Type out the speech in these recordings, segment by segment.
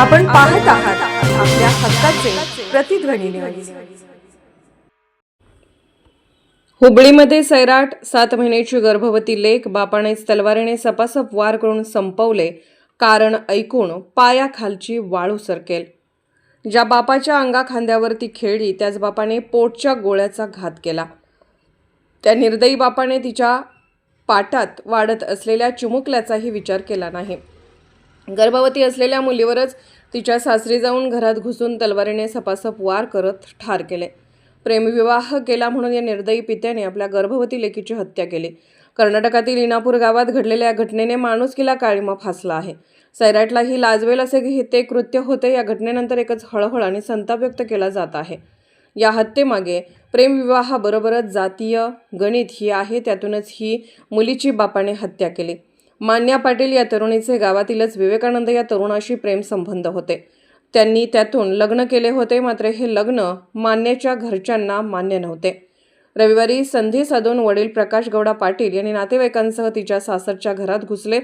आपण पाहत आहात आपल्या हक्काचे प्रतिध्वनी न्यूज हुबळीमध्ये सैराट सात महिन्याची गर्भवती लेख बापानेच तलवारीने सपासप वार करून संपवले कारण ऐकून पायाखालची वाळू सरकेल. ज्या बापाच्या अंगा खांद्यावरती खेळली त्याच बापाने पोटच्या गोळ्याचा घात केला. त्या निर्दयी बापाने तिच्या पाटात वाढत असलेल्या चिमुकल्याचाही विचार केला नाही. गर्भवती असलेल्या मुलीवरच तिच्या सासरी जाऊन घरात घुसून तलवारीने सपासप वार करत ठार केले. प्रेमविवाह केला म्हणून या निर्दयी पित्याने आपल्या गर्भवती लेकीची हत्या केली. कर्नाटकातील इनापूर गावात घडलेल्या या घटनेने माणुसकीला काळीमा फासला आहे. सैराटलाही लाजवेल असे हे ते कृत्य होते या घटनेनंतर एकच हळहळ आणि संताप व्यक्त केला जात आहे. या हत्येमागे प्रेमविवाहाबरोबरच जातीय गणित ही आहे त्यातूनच ही मुलीची बापाने हत्या केली. मान्या पाटील या तरुणीचे गावातीलच विवेकानंद या तरुणाशी प्रेमसंबंध होते. त्यांनी त्यातून लग्न केले होते मात्र हे लग्न मान्याच्या घरच्यांना मान्य नव्हते. रविवारी संधी साधून वडील प्रकाश गौडा पाटील यांनी नातेवाईकांसह तिच्या सासरच्या घरात घुसले.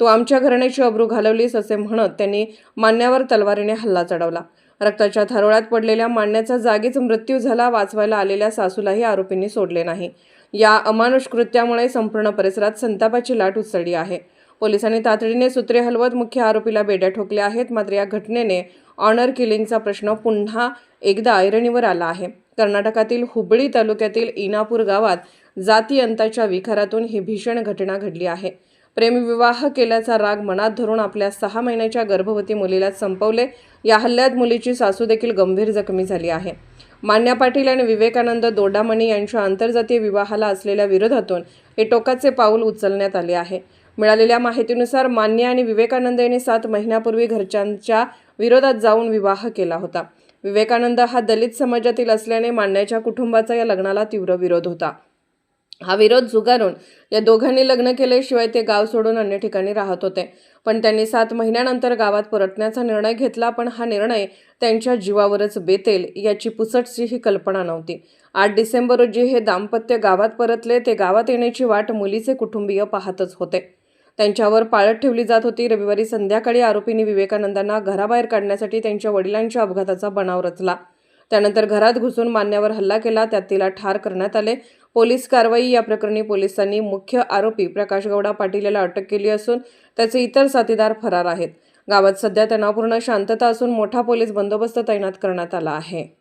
तू आमच्या घराण्याची अब्रू घालवलीस असे म्हणत त्यांनी मान्यावर तलवारीने हल्ला चढवला. रक्ताच्या थारोळ्यात पडलेल्या मान्याचा जागीच मृत्यू झाला वाचवायला आलेल्या सासूलाही आरोपींनी सोडले नाही. या अमानुष कृत्यामुळे संपूर्ण परिसरात संतापाची लाट उसळली आहे. पोलिसांनी तातडीने सूत्रे हलवत मुख्य आरोपीला बेड्या ठोकल्या आहेत मात्र या घटनेने ऑनर किलिंगचा प्रश्न पुन्हा एकदा ऐरणीवर आला आहे. कर्नाटकातील हुबळी तालुक्यातील इनापूर गावात जातीयंताच्या विखारातून ही भीषण घटना घडली आहे. प्रेमविवाह केल्याचा राग मनात धरून आपल्या सहा महिन्याच्या गर्भवती मुलीला संपवले. या हल्ल्यात मुलीची सासू देखील गंभीर जखमी झाली आहे. मान्या पाटील आणि विवेकानंद दोडामणी यांच्या आंतरजातीय विवाहाला असलेल्या विरोधातून हे टोकाचे पाऊल उचलण्यात आले आहे. मिळालेल्या माहितीनुसार मान्या आणि विवेकानंद यांनी सात महिन्यापूर्वी घरच्यांच्या विरोधात जाऊन विवाह केला होता. विवेकानंद हा दलित समाजातील असल्याने मान्याच्या कुटुंबाचा या लग्नाला तीव्र विरोध होता. हा विरोध झुगारून या दोघांनी लग्न केल्याशिवाय ते गाव सोडून अन्य ठिकाणी राहत होते. पण त्यांनी सात महिन्यानंतर गावात परतण्याचा निर्णय घेतला पण हा निर्णय त्यांच्या जीवावरच बेतेल याची पुसटची ही कल्पना नव्हती. आठ डिसेंबर रोजी हे दाम्पत्य गावात परतले ते गावात येण्याची वाट मुलीचे कुटुंबीय पाहतच होते. त्यांच्यावर पाळत ठेवली जात होती. रविवारी संध्याकाळी आरोपींनी विवेकानंदांना घराबाहेर काढण्यासाठी त्यांच्या वडिलांच्या अपघाताचा बनाव रचला. त्यानंतर घरात घुसून मान्यावर हल्ला केला त्यात तिला ठार करण्यात आले. पोलीस कारवाई या प्रकरणी पोलिसांनी मुख्य आरोपी प्रकाश गौडा पाटील याला अटक केली असून त्याचे इतर साथीदार फरार आहेत. गावात सध्या तणावपूर्ण शांतता असून मोठा पोलीस बंदोबस्त तैनात करण्यात आला आहे.